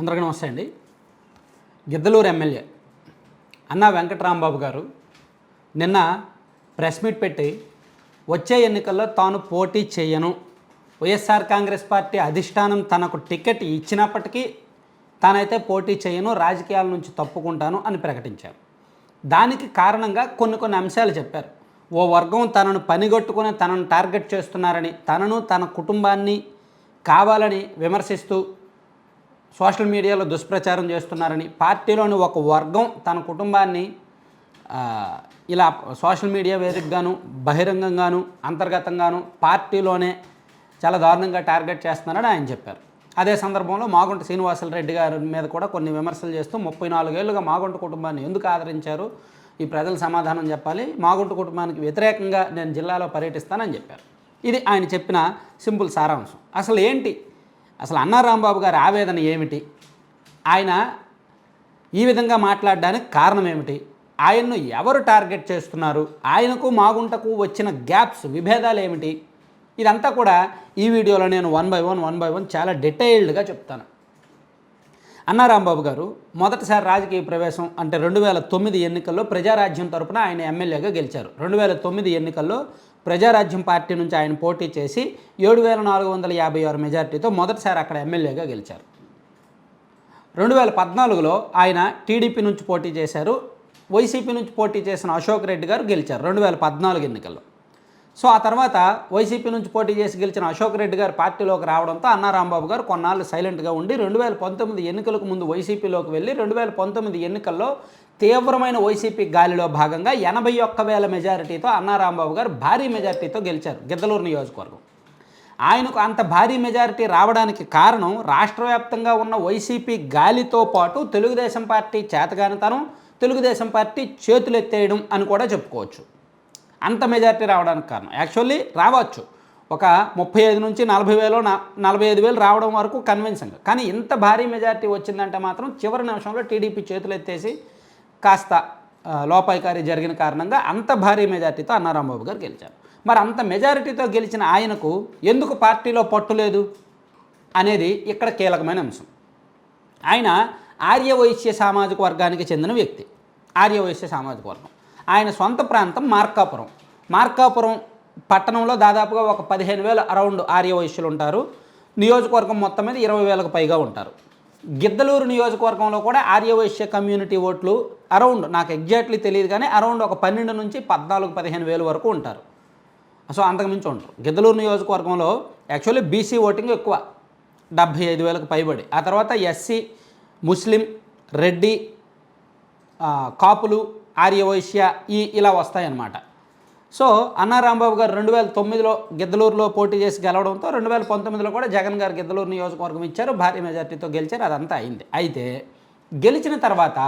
అందరికీ నమస్తే అండి. గిద్దలూరు ఎమ్మెల్యే అన్న వెంకటరాంబాబు గారు నిన్న ప్రెస్ మీట్ పెట్టి వచ్చే ఎన్నికల్లో తాను పోటీ చేయను. వైఎస్ఆర్ కాంగ్రెస్ పార్టీ అధిష్టానం తనకు టికెట్ ఇచ్చినప్పటికీ తానైతే పోటీ చేయను రాజకీయాల నుంచి తప్పుకుంటాను అని ప్రకటించారు. దానికి కారణంగా కొన్ని కొన్ని అంశాలు చెప్పారు. ఓ వర్గం తనను పనిగొట్టుకుని తనను టార్గెట్ చేస్తున్నారని తనను తన కుటుంబాన్ని కావాలని విమర్శిస్తూ సోషల్ మీడియాలో దుష్ప్రచారం చేస్తున్నారని పార్టీలోని ఒక వర్గం తన కుటుంబాన్ని ఇలా సోషల్ మీడియా వేదికగాను బహిరంగంగాను అంతర్గతంగాను పార్టీలోనే చాలా దారుణంగా టార్గెట్ చేస్తున్నారని ఆయన చెప్పారు. అదే సందర్భంలో మాగుంట శ్రీనివాసులు రెడ్డి గారి మీద కూడా కొన్ని విమర్శలు చేస్తూ ముప్పై నాలుగేళ్ళుగా మాగుంట కుటుంబాన్ని ఎందుకు ఆదరించారు? ఈ ప్రజలు సమాధానం చెప్పాలి. మాగుంట కుటుంబానికి వ్యతిరేకంగా నేను జిల్లాలో పర్యటిస్తానని చెప్పారు. ఇది ఆయన చెప్పిన సింపుల్ సారాంశం. అసలు ఏంటి అసలు అన్నారాంబాబు గారి ఆవేదన ఏమిటి? ఆయన ఈ విధంగా మాట్లాడడానికి కారణం ఏమిటి? ఆయన్ను ఎవరు టార్గెట్ చేస్తున్నారు? ఆయనకు మాగుంటకు వచ్చిన గ్యాప్స్ విభేదాలు ఏమిటి? ఇదంతా కూడా ఈ వీడియోలో నేను one by one one by one చాలా డీటెయిల్డ్గా చెప్తాను. అన్నారాంబాబు గారు మొదటిసారి రాజకీయ ప్రవేశం అంటే రెండు వేల తొమ్మిది ఎన్నికల్లో ప్రజారాజ్యం తరపున ఆయన ఎమ్మెల్యేగా గెలిచారు. రెండు వేల తొమ్మిది ఎన్నికల్లో ప్రజారాజ్యం పార్టీ నుంచి ఆయన పోటీ చేసి ఏడు వేల నాలుగు వందల యాభై ఆరు మెజార్టీతో మొదటిసారి అక్కడ ఎమ్మెల్యేగా గెలిచారు. రెండు వేల పద్నాలుగులో ఆయన టీడీపీ నుంచి పోటీ చేశారు వైసీపీ నుంచి పోటీ చేసిన అశోక్ రెడ్డి గారు గెలిచారు రెండు వేల పద్నాలుగు ఎన్నికల్లో. సో ఆ తర్వాత వైసీపీ నుంచి పోటీ చేసి గెలిచిన అశోక్ రెడ్డి గారు పార్టీలోకి రావడంతో అన్నారాంబాబు గారు కొన్నాళ్ళు సైలెంట్గా ఉండి రెండు వేల పంతొమ్మిది ఎన్నికలకు ముందు వైసీపీలోకి వెళ్ళి రెండు వేల పంతొమ్మిది ఎన్నికల్లో తీవ్రమైన వైసీపీ గాలిలో భాగంగా ఎనభై ఒక్క వేల మెజారిటీతో అన్నారాంబాబు గారు భారీ మెజారిటీతో గెలిచారు గిద్దలూరు నియోజకవర్గం. ఆయనకు అంత భారీ మెజారిటీ రావడానికి కారణం రాష్ట్ర వ్యాప్తంగా ఉన్న వైసీపీ గాలితో పాటు తెలుగుదేశం పార్టీ చేతగానితనం తెలుగుదేశం పార్టీ చేతులెత్తేయడం అని కూడా చెప్పుకోవచ్చు. అంత మెజారిటీ రావడానికి కారణం. యాక్చువల్లీ రావచ్చు. ఒక ముప్పై ఐదు నుంచి నలభై వేలు నలభై ఐదు వేలు రావడం వరకు కన్విన్సింగ్ కానీ ఇంత భారీ మెజారిటీ వచ్చిందంటే మాత్రం చివరి నిమిషంలో టీడీపీ చేతులు ఎత్తేసి కాస్త లోపాయికారి జరిగిన కారణంగా అంత భారీ మెజారిటీతో అన్నారాంబాబు గారు గెలిచారు. మరి అంత మెజారిటీతో గెలిచిన ఆయనకు ఎందుకు పార్టీలో పట్టు లేదు అనేది ఇక్కడ కీలకమైన అంశం. ఆయన ఆర్యవైశ్య సామాజిక వర్గానికి చెందిన వ్యక్తి. ఆర్యవైశ్య సామాజిక వర్గం. ఆయన సొంత ప్రాంతం మార్కాపురం. మార్కాపురం పట్టణంలో దాదాపుగా ఒక పదిహేను వేల అరౌండ్ ఆర్యవైశ్యులు ఉంటారు. నియోజకవర్గం మొత్తం మీద ఇరవై వేలకు పైగా ఉంటారు. గిద్దలూరు నియోజకవర్గంలో కూడా ఆర్యవైశ్య కమ్యూనిటీ ఓట్లు అరౌండ్ నాకు ఎగ్జాక్ట్లీ తెలియదు కానీ అరౌండ్ ఒక పన్నెండు నుంచి పద్నాలుగు పదిహేను వేలు వరకు ఉంటారు. సో అంతకుమించి ఉంటారు గిద్దలూరు నియోజకవర్గంలో యాక్చువల్లీ బీసీ ఓటింగ్ ఎక్కువ. డెబ్భై ఐదు వేలకు పైబడి. ఆ తర్వాత ఎస్సీ ముస్లిం రెడ్డి కాపులు ఆర్యవైశ్య ఈ ఇలా వస్తాయన్నమాట. సో అన్నారాంబాబు గారు రెండు వేల తొమ్మిదిలో గిద్దలూరులో పోటీ చేసి గెలవడంతో రెండు వేల పంతొమ్మిదిలో కూడా జగన్ గారు గిద్దలూరు నియోజకవర్గం ఇచ్చారు. భారీ మెజార్టీతో గెలిచారు. అదంతా అయింది. అయితే గెలిచిన తర్వాత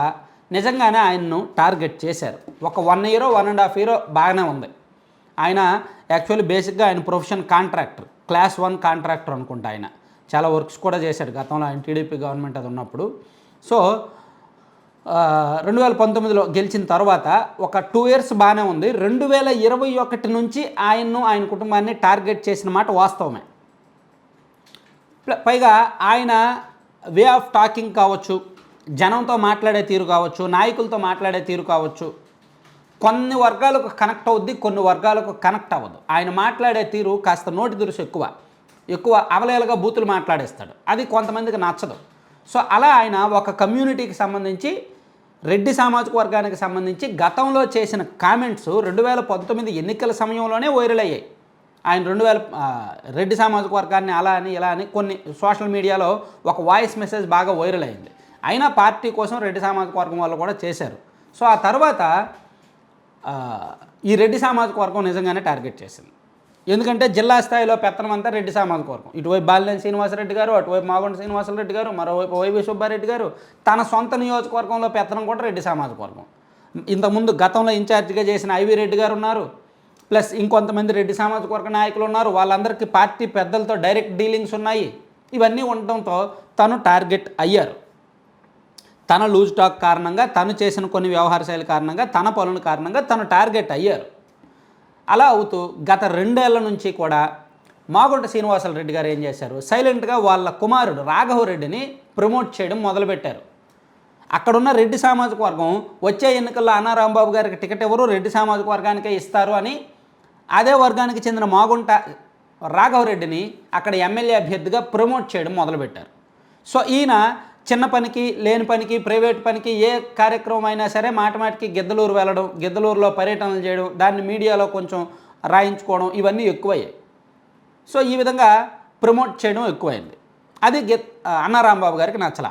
నిజంగానే ఆయన్ను టార్గెట్ చేశారు. ఒక వన్ ఇయరో వన్ అండ్ హాఫ్ ఇయరో బాగానే ఉంది. ఆయన యాక్చువల్లీ బేసిక్గా ఆయన profession contractor class one contractor అనుకుంటా ఆయన. చాలా వర్క్స్ కూడా చేశాడు గతంలో. ఆయన టీడీపీ గవర్నమెంట్ అది ఉన్నప్పుడు. సో రెండు వేల పంతొమ్మిదిలో గెలిచిన తర్వాత ఒక టూ ఇయర్స్ బాగానే ఉంది. రెండు వేల ఇరవై ఒకటి నుంచి ఆయన్ను ఆయన కుటుంబాన్ని టార్గెట్ చేసిన మాట వాస్తవమే. ప్ల- పైగా ఆయన వే ఆఫ్ టాకింగ్ కావచ్చు జనంతో మాట్లాడే తీరు కావచ్చు నాయకులతో మాట్లాడే తీరు కావచ్చు కొన్ని వర్గాలకు కనెక్ట్ అవుద్ది కొన్ని వర్గాలకు కనెక్ట్ అవ్వదు. ఆయన మాట్లాడే తీరు కాస్త నోటి దురుసు ఎక్కువ. ఎక్కువ అవలేలుగా బూతులు మాట్లాడేస్తాడు. అది కొంతమందికి నచ్చదు. సో అలా ఆయన ఒక కమ్యూనిటీకి సంబంధించి రెడ్డి సామాజిక వర్గానికి సంబంధించి గతంలో చేసిన కామెంట్స్ రెండు వేల పంతొమ్మిది ఎన్నికల సమయంలోనే వైరల్ అయ్యాయి. ఆయన రెండు వేల రెడ్డి సామాజిక వర్గాన్ని అలా అని ఇలా అని కొన్ని సోషల్ మీడియాలో ఒక వాయిస్ మెసేజ్ బాగా వైరల్ అయింది. అయినా పార్టీ కోసం రెడ్డి సామాజిక వర్గం వాళ్ళు కూడా చేశారు. సో ఆ తర్వాత ఈ రెడ్డి సామాజిక వర్గం నిజంగానే టార్గెట్ చేసింది. ఎందుకంటే జిల్లా స్థాయిలో పెత్తనం అంతా రెడ్డి సామాజిక వర్గం ఇటువైపు బాలినేని శ్రీనివాసరెడ్డి గారు అటువైపు మాగుంట శ్రీనివాసరెడ్డి గారు మరోవైపు వైవి సుబ్బారెడ్డి గారు తన సొంత నియోజకవర్గంలో పెత్తనం కూడా రెడ్డి సామాజిక వర్గం ఇంతకుముందు గతంలో ఇన్ఛార్జిగా చేసిన ఐవి రెడ్డి గారు ఉన్నారు. ప్లస్ ఇంకొంతమంది రెడ్డి సామాజిక వర్గ నాయకులు ఉన్నారు. వాళ్ళందరికీ పార్టీ పెద్దలతో డైరెక్ట్ డీలింగ్స్ ఉన్నాయి. ఇవన్నీ ఉండటంతో తను టార్గెట్ అయ్యారు. తన లూజ్ టాక్ కారణంగా తను చేసిన కొన్ని వ్యవహార శైలి కారణంగా తన పనుల కారణంగా తను టార్గెట్ అయ్యారు. అలా అవుతూ గత రెండేళ్ళ నుంచి కూడా మాగుంట శ్రీనివాసల రెడ్డి గారు ఏం చేశారు? సైలెంట్గా వాళ్ళ కుమారుడు రాఘవరెడ్డిని ప్రమోట్ చేయడం మొదలుపెట్టారు. అక్కడున్న రెడ్డి సామాజిక వర్గం వచ్చే ఎన్నికల్లో అన్నా రాంబాబు గారికి టికెట్ ఎవరు? రెడ్డి సామాజిక వర్గానికే ఇస్తారు అని అదే వర్గానికి చెందిన మాగుంట రాఘవరెడ్డిని అక్కడ ఎమ్మెల్యే అభ్యర్థిగా ప్రమోట్ చేయడం మొదలుపెట్టారు. సో ఈయన చిన్న పనికి లేని పనికి ప్రైవేట్ పనికి ఏ కార్యక్రమం అయినా సరే మాటమాటికి గిద్దలూరు వెళ్ళడం గిద్దలూరులో పర్యటనలు చేయడం దాన్ని మీడియాలో కొంచెం రాయించుకోవడం ఇవన్నీ ఎక్కువయ్యాయి. సో ఈ విధంగా ప్రమోట్ చేయడం ఎక్కువైంది. అది గి అన్నారాంబాబు గారికి నచ్చల.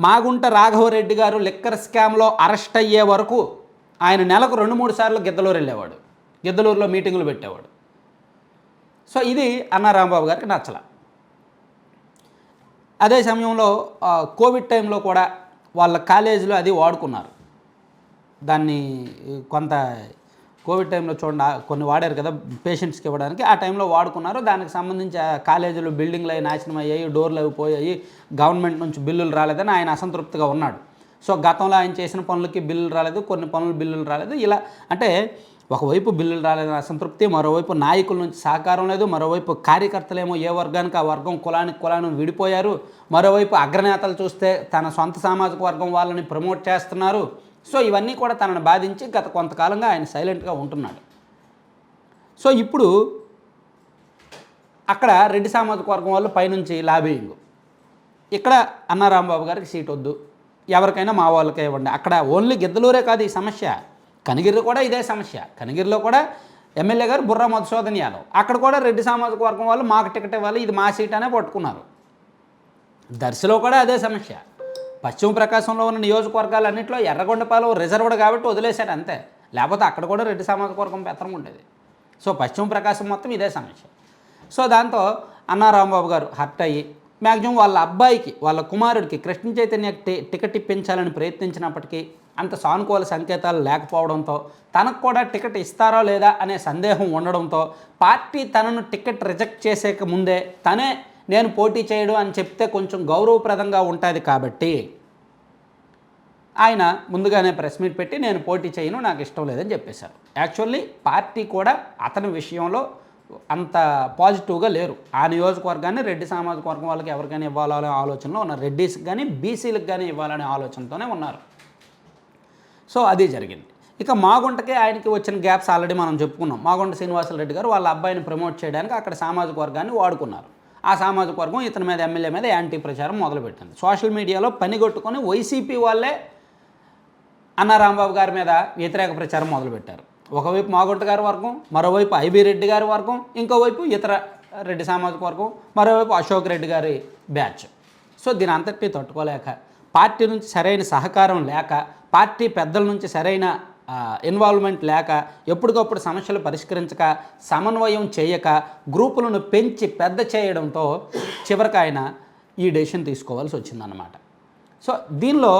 మాగుంట రాఘవరెడ్డి గారు లిక్కర్ స్కామ్లో అరెస్ట్ అయ్యే వరకు ఆయన నెలకు రెండు మూడు సార్లు గిద్దలూరు వెళ్ళేవాడు. గిద్దలూరులో మీటింగులు పెట్టేవాడు. సో ఇది అన్నారాంబాబు గారికి నచ్చల. అదే సమయంలో కోవిడ్ టైంలో కూడా వాళ్ళ కాలేజీలో అది వాడుకున్నారు. దాన్ని కొంత కోవిడ్ టైంలో చూడండి కొన్ని వాడారు కదా పేషెంట్స్కి ఇవ్వడానికి ఆ టైంలో వాడుకున్నారు. దానికి సంబంధించి కాలేజీలు బిల్డింగ్లు అవి నాశనం అయ్యాయి డోర్లు అవి పోయాయి గవర్నమెంట్ నుంచి బిల్లులు రాలేదని ఆయన అసంతృప్తిగా ఉన్నాడు. సో గతంలో ఆయన చేసిన పనులకి బిల్లులు రాలేదు కొన్ని పనులు బిల్లులు రాలేదు. ఇలా అంటే ఒకవైపు బిల్లులు రాలేదని అసంతృప్తి మరోవైపు నాయకుల నుంచి సహకారం లేదు మరోవైపు కార్యకర్తలేమో ఏ వర్గానికి ఆ వర్గం కులానికి కులాన్ని విడిపోయారు మరోవైపు అగ్రనేతలు చూస్తే తన సొంత సామాజిక వర్గం వాళ్ళని ప్రమోట్ చేస్తున్నారు. సో ఇవన్నీ కూడా తనను బాధించి గత కొంతకాలంగా ఆయన సైలెంట్గా ఉంటున్నాడు. సో ఇప్పుడు అక్కడ రెడ్డి సామాజిక వర్గం వాళ్ళు పైనుంచి లాబింగ్ ఇక్కడ అన్నారాంబాబు గారికి సీట్ వద్దు ఎవరికైనా మా వాళ్ళకే ఇవ్వండి. అక్కడ ఓన్లీ గిద్దలూరే కాదు ఈ సమస్య. కనిగిరిలో కూడా ఇదే సమస్య. కనిగిరిలో కూడా ఎమ్మెల్యే గారు బుర్రా మధుసూదన్ యాదవ్. అక్కడ కూడా రెడ్డి సామాజిక వర్గం వాళ్ళు మాకు టికెట్ ఇవ్వాలి ఇది మా సీట్ అనే పట్టుకున్నారు. దర్శిలో కూడా అదే సమస్య. పశ్చిమ ప్రకాశంలో ఉన్న నియోజకవర్గాలన్నింటిలో ఎర్రగొండపాలెం రిజర్వ్డ్ కాబట్టి వదిలేశారు అంతే. లేకపోతే అక్కడ కూడా రెడ్డి సామాజిక వర్గం పెత్తనం ఉండేది. సో పశ్చిమ ప్రకాశం మొత్తం ఇదే సమస్య. సో దాంతో అన్నారాంబాబు గారు హర్ట్ అయ్యి మ్యాక్సిమం వాళ్ళ అబ్బాయికి వాళ్ళ కుమారుడికి కృష్ణ చైతన్య టికెట్ ఇప్పించాలని ప్రయత్నించినప్పటికీ అంత సానుకూల సంకేతాలు లేకపోవడంతో తనకు కూడా టికెట్ ఇస్తారో లేదా అనే సందేహం ఉండడంతో పార్టీ తనను టికెట్ రిజెక్ట్ చేసేక ముందే తనే నేను పోటీ చేయడం అని చెప్తే కొంచెం గౌరవప్రదంగా ఉంటుంది కాబట్టి ఆయన ముందుగానే ప్రెస్ మీట్ పెట్టి నేను పోటీ చేయను నాకు ఇష్టం లేదని చెప్పేశారు. యాక్చువల్లీ పార్టీ కూడా అతని విషయంలో అంత పాజిటివ్గా లేరు. ఆ నియోజకవర్గాన్ని రెడ్డి సామాజిక వర్గం వాళ్ళకి ఎవరికైనా ఇవ్వాలనే ఆలోచనలో ఉన్నారు రెడ్డిస్కి కానీ బీసీలకు కానీ ఇవ్వాలనే ఆలోచనతోనే ఉన్నారు. సో అది జరిగింది. ఇక మాగుంటకే ఆయనకి వచ్చిన గ్యాప్స్ ఆల్రెడీ మనం చెప్పుకున్నాం. మాగుంట శ్రీనివాసరెడ్డి రెడ్డి గారు వాళ్ళ అబ్బాయిని ప్రమోట్ చేయడానికి అక్కడ సామాజిక వర్గాన్ని వాడుకున్నారు. ఆ సామాజిక వర్గం ఇతని మీద ఎమ్మెల్యే మీద యాంటీ ప్రచారం మొదలుపెట్టింది. సోషల్ మీడియాలో పనిగొట్టుకొని వైసీపీ వాళ్ళే అన్న రాంబాబు గారి మీద వ్యతిరేక ప్రచారం మొదలుపెట్టారు. ఒకవైపు మాగుంట గారి వర్గం మరోవైపు ఐబీ రెడ్డి గారి వర్గం ఇంకోవైపు ఇతర రెడ్డి సామాజిక వర్గం మరోవైపు అశోక్ రెడ్డి గారి బ్యాచ్. సో దీని అంతటినీ తట్టుకోలేక పార్టీ నుంచి సరైన సహకారం లేక పార్టీ పెద్దల నుంచి సరైన ఇన్వాల్వ్మెంట్ లేక ఎప్పటికప్పుడు సమస్యలు పరిష్కరించక సమన్వయం చేయక గ్రూపులను పెంచి పెద్ద చేయడంతో చివరికి ఆయన ఈ డెసిషన్ తీసుకోవాల్సి వచ్చిందన్నమాట. సో దీనిలో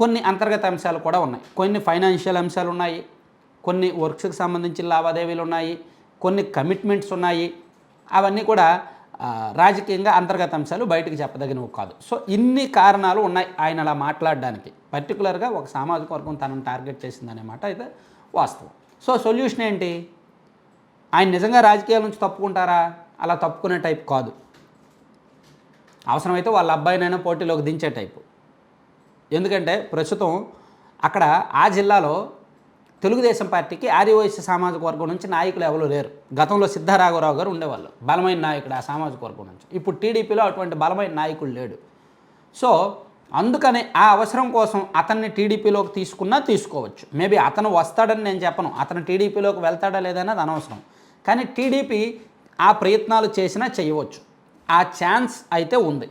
కొన్ని అంతర్గత అంశాలు కూడా ఉన్నాయి. కొన్ని ఫైనాన్షియల్ అంశాలు ఉన్నాయి. కొన్ని వర్క్స్కి సంబంధించిన లావాదేవీలు ఉన్నాయి కొన్ని కమిట్మెంట్స్ ఉన్నాయి. అవన్నీ కూడా రాజకీయంగా అంతర్గత అంశాలు బయటకు చెప్పదగినవి కాదు. సో ఇన్ని కారణాలు ఉన్నాయి ఆయన అలా మాట్లాడడానికి. పర్టికులర్గా ఒక సామాజిక వర్గం తనను టార్గెట్ చేసిందనే మాట అయితే వాస్తవం. సో సొల్యూషన్ ఏంటి? ఆయన నిజంగా రాజకీయాల నుంచి తప్పుకుంటారా? అలా తప్పుకునే టైప్ కాదు. అవసరమైతే వాళ్ళ అబ్బాయినైనా పోటీలోకి దించే టైపు. ఎందుకంటే ప్రస్తుతం అక్కడ ఆ జిల్లాలో తెలుగుదేశం పార్టీకి ఆదివాసీ సామాజిక వర్గం నుంచి నాయకులు ఎవరు లేరు. గతంలో సిద్ధరాఘవరావు గారు ఉండేవాళ్ళు. బలమైన నాయకుడు ఆ సామాజిక వర్గం నుంచి. ఇప్పుడు టీడీపీలో అటువంటి బలమైన నాయకుడు లేడు. సో అందుకనే ఆ అవసరం కోసం అతన్ని టీడీపీలోకి తీసుకున్నా తీసుకోవచ్చు. మేబీ అతను వస్తాడని నేను చెప్పను. అతను టీడీపీలోకి వెళ్తాడా లేదన్నది అనవసరం. కానీ టీడీపీ ఆ ప్రయత్నాలు చేసినా చేయవచ్చు. ఆ ఛాన్స్ అయితే ఉంది.